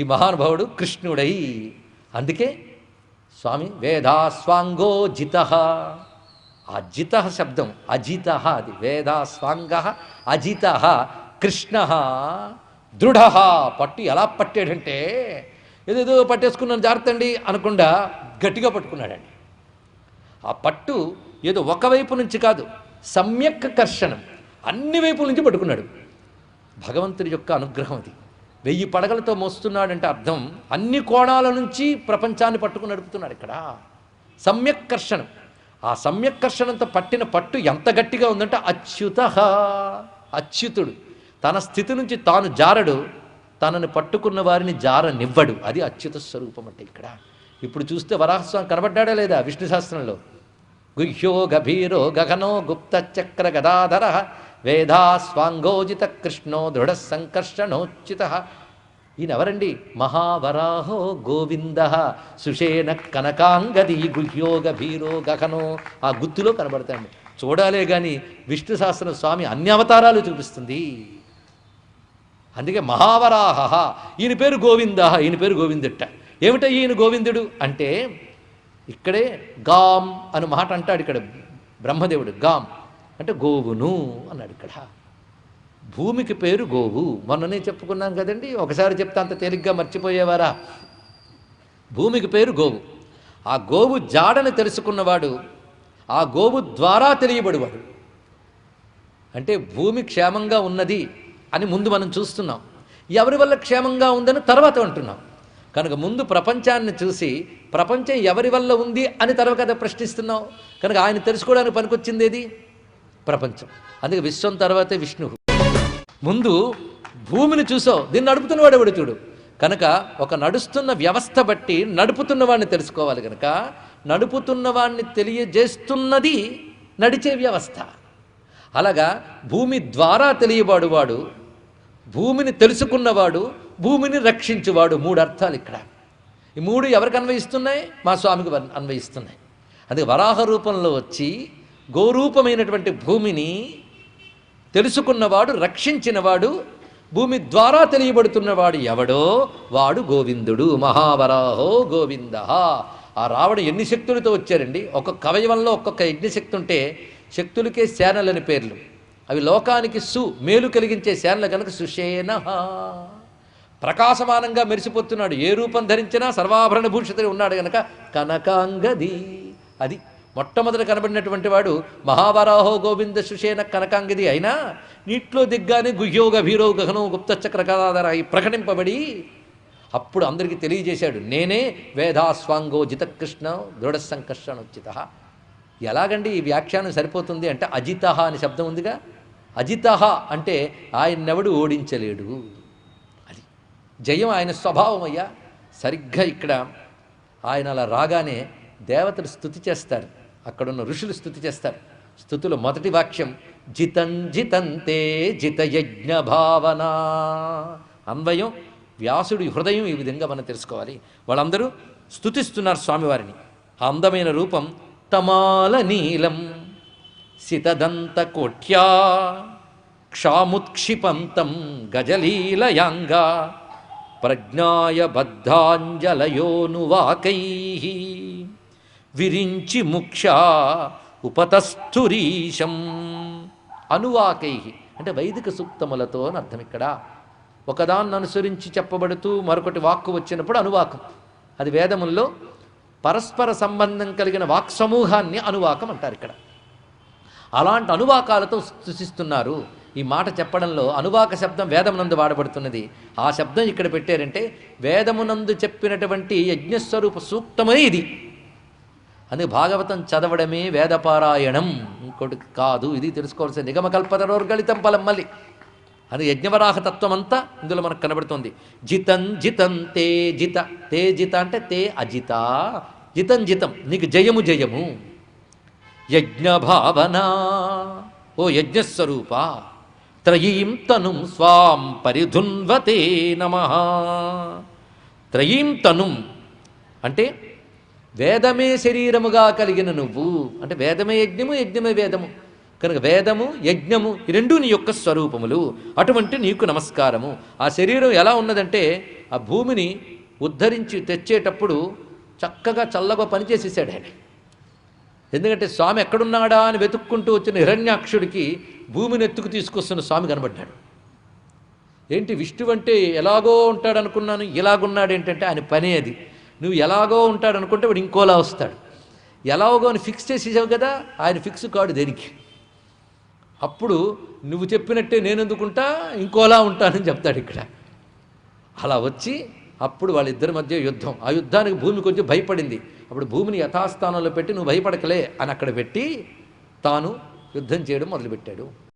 ఈ మహానుభావుడు కృష్ణుడై. అందుకే స్వామి వేదాస్వాంగో జిత. అజిత శబ్దం అజిత అది. వేదాస్వాంగ అజిత కృష్ణ దృఢ. పట్టు ఎలా పట్టాడంటే ఏదేదో పట్టేసుకున్నాను జాగ్రత్తండి అనకుండా గట్టిగా పట్టుకున్నాడండి. ఆ పట్టు ఏదో ఒకవైపు నుంచి కాదు సమ్యక్ కర్షణం. అన్ని వైపుల నుంచి పట్టుకున్నాడు. భగవంతుడి యొక్క అనుగ్రహం అది. వెయ్యి పడగలతో మోస్తున్నాడంటే అర్థం అన్ని కోణాల నుంచి ప్రపంచాన్ని పట్టుకుని నడుపుతున్నాడు ఇక్కడ. సమ్యక్ కర్షణం. ఆ సమ్యక్కర్షణంతో పట్టిన పట్టు ఎంత గట్టిగా ఉందంటే అచ్యుత అచ్యుతుడు. తన స్థితి నుంచి తాను జారడు తనని పట్టుకున్న వారిని జారనివ్వడు. అది అచ్యుత స్వరూపం అంటే ఇక్కడ. ఇప్పుడు చూస్తే వరాహస్వామి కనబడ్డాడా లేదా విష్ణు శాస్త్రంలో గుహ్యో గభీరో గగనో గుప్త చక్ర గదాధర వేదా స్వాంగోజిత కృష్ణో దృఢ సంకర్షణోచిత. ఈయన ఎవరండి మహావరాహో గోవింద. సుషేణ కనకాంగది గుహ్యో గభీరో గగనో. ఆ గుత్తులో కనబడతాడు. చూడాలే కానీ విష్ణు శాస్త్రం స్వామి అన్ని అవతారాలు చూపిస్తుంది. అందుకే మహావరాహ. ఈయన పేరు గోవింద. ఈయన పేరు గోవిందుట్ట. ఏమిట ఈయన గోవిందుడు? అంటే ఇక్కడే గాం అని మాట అంటాడు ఇక్కడ బ్రహ్మదేవుడు. గాం అంటే గోవును అన్నాడు ఇక్కడ. భూమికి పేరు గోవు. మొన్ననే చెప్పుకున్నాం కదండి ఒకసారి చెప్తే అంత తేలిగ్గా మర్చిపోయేవారా? భూమికి పేరు గోవు. ఆ గోవు జాడని తెలుసుకున్నవాడు ఆ గోవు ద్వారా తెలియబడివాడు. అంటే భూమి క్షేమంగా ఉన్నది అని ముందు మనం చూస్తున్నాం. ఎవరి వల్ల క్షేమంగా ఉందని తర్వాత అంటున్నాం. కనుక ముందు ప్రపంచాన్ని చూసి ప్రపంచం ఎవరి వల్ల ఉంది అని తర్వాత ప్రశ్నిస్తున్నాం. కనుక ఆయన తెలుసుకోవడానికి పనికొచ్చింది ఏది ప్రపంచం. అందుకే విశ్వం తర్వాతే విష్ణువు ముందు భూమిని చూసావు దీన్ని నడుపుతున్నవాడు ఎవడు చూడు. కనుక ఒక నడుస్తున్న వ్యవస్థ బట్టి నడుపుతున్నవాడిని తెలుసుకోవాలి కనుక నడుపుతున్న వాడిని తెలియజేస్తున్నది నడిచే వ్యవస్థ. అలాగా భూమి ద్వారా తెలియబడువాడు భూమిని తెలుసుకున్నవాడు భూమిని రక్షించువాడు. మూడు అర్థాలు ఇక్కడ. ఈ మూడు ఎవరికి అన్వయిస్తున్నాయి? మా స్వామికి అన్వయిస్తున్నాయి. అది వరాహ రూపంలో వచ్చి గోరూపమైనటువంటి భూమిని తెలుసుకున్నవాడు రక్షించినవాడు భూమి ద్వారా తెలియబడుతున్నవాడు ఎవడో? వాడు గోవిందుడు. మహావరాహో గోవింద. ఆ రావణ ఎన్ని శక్తులతో వచ్చారండి? ఒక్కొక్క అవయవంలో ఒక్కొక్క యజ్ఞశక్తి ఉంటే శక్తులకే సేనలని పేర్లు. అవి లోకానికి సు మేలు కలిగించే సేనలు కనుక సుషేన ప్రకాశమానంగా మెరిసిపోతున్నాడు. ఏ రూపం ధరించినా సర్వాభరణ భూషితుడు ఉన్నాడు కనుక కనకాంగది. అది మొట్టమొదట కనబడినటువంటి వాడు మహావరాహో గోవింద సుషేన కనకాంగది అయినా నీటిలో దిగ్గానే గుహ్యోగ భీరో గహనో గుప్తచక్ర కథాధర ఈ ప్రకటింపబడి అప్పుడు అందరికీ తెలియజేశాడు నేనే వేదాస్వాంగో జితకృష్ణ దృఢ సంకర్షణోచిత ఎలాగండి ఈ వ్యాఖ్యానం సరిపోతుంది అంటే అజిత అని శబ్దం ఉందిగా? అజిత అంటే ఆయన్నెవడు ఓడించలేడు. అది జయం ఆయన స్వభావం అయ్యా. సరిగ్గా ఇక్కడ ఆయన అలా రాగానే దేవతలు స్థుతి చేస్తారు. అక్కడున్న ఋషులు స్థుతి చేస్తారు. స్థుతులు మొదటి వాక్యం జితం జితంతే జితయజ్ఞ భావన. అన్వయం వ్యాసుడి హృదయం ఈ విధంగా మనం తెలుసుకోవాలి. వాళ్ళందరూ స్థుతిస్తున్నారు స్వామివారిని. అందమైన రూపం తమాల నీలం సితదంత కోట్యా క్షాముత్క్షిపంతం గజలీలయాంగా ప్రజ్ఞాయ బద్ధాంజలయోనువాకై విరించి ముక్ష ఉపతస్థురీశం. అనువాకై అంటే వైదిక సూక్తములతో అని అర్థం ఇక్కడ. ఒకదాన్ని అనుసరించి చెప్పబడుతూ మరొకటి వాక్కు వచ్చినప్పుడు అనువాకం. అది వేదముల్లో పరస్పర సంబంధం కలిగిన వాక్ సమూహాన్ని అనువాకం అంటారు ఇక్కడ. అలాంటి అనువాకాలతో సృష్టిస్తున్నారు. ఈ మాట చెప్పడంలో అనువాక శబ్దం వేదమునందు వాడబడుతున్నది. ఆ శబ్దం ఇక్కడ పెట్టారంటే వేదమునందు చెప్పినటువంటి యజ్ఞస్వరూప సూక్తమే ఇది. అందుకే భాగవతం చదవడమే వేదపారాయణం. ఇంకోటి కాదు ఇది తెలుసుకోవాల్సిన నిగమకల్పతరోర్గళితం ఫలం మళ్ళీ అది యజ్ఞవరాహ తత్వం అంతా ఇందులో మనకు కనబడుతుంది. జితం జితం తే జిత. తే జిత అంటే తే అజిత. జితం జితం. నీకు జయము జయము. యజ్ఞ భావన ఓ యజ్ఞస్వరూప. త్రయీం తనుం స్వాం పరిధున్వతే నమ. త్రయీం తనుం అంటే వేదమే శరీరముగా కలిగిన నువ్వు. అంటే వేదమే యజ్ఞము యజ్ఞమే వేదము. కనుక వేదము యజ్ఞము ఈ రెండు నీ యొక్క స్వరూపములు. అటువంటి నీకు నమస్కారము. ఆ శరీరం ఎలా ఉన్నదంటే ఆ భూమిని ఉద్ధరించి తెచ్చేటప్పుడు చక్కగా చల్లగా పనిచేసేసాడు ఆయన. ఎందుకంటే స్వామి ఎక్కడున్నాడా అని వెతుక్కుంటూ వచ్చిన హిరణ్యాక్షుడికి భూమిని ఎత్తుకు తీసుకొస్తున్న స్వామి కనబడ్డాడు. ఏంటి విష్ణువు అంటే ఎలాగో ఉంటాడు అనుకున్నాను ఇలాగున్నాడు ఏంటంటే ఆయన పనే అది. నువ్వు ఎలాగో ఉంటాడు అనుకుంటే వాడు ఇంకోలా వస్తాడు. ఎలాగో అని ఫిక్స్ చేసేసావు కదా ఆయన ఫిక్స్ కాడు దేనికి? అప్పుడు నువ్వు చెప్పినట్టే నేను ఎందుకుంటా ఇంకోలా ఉంటానని చెప్తాడు ఇక్కడ. అలా వచ్చి అప్పుడు వాళ్ళిద్దరి మధ్య యుద్ధం. ఆ యుద్ధానికి భూమి కొంచెం భయపడింది. అప్పుడు భూమిని యథాస్థానంలో పెట్టి నువ్వు భయపడకలే అని అక్కడ పెట్టి తాను యుద్ధం చేయడం మొదలుపెట్టాడు.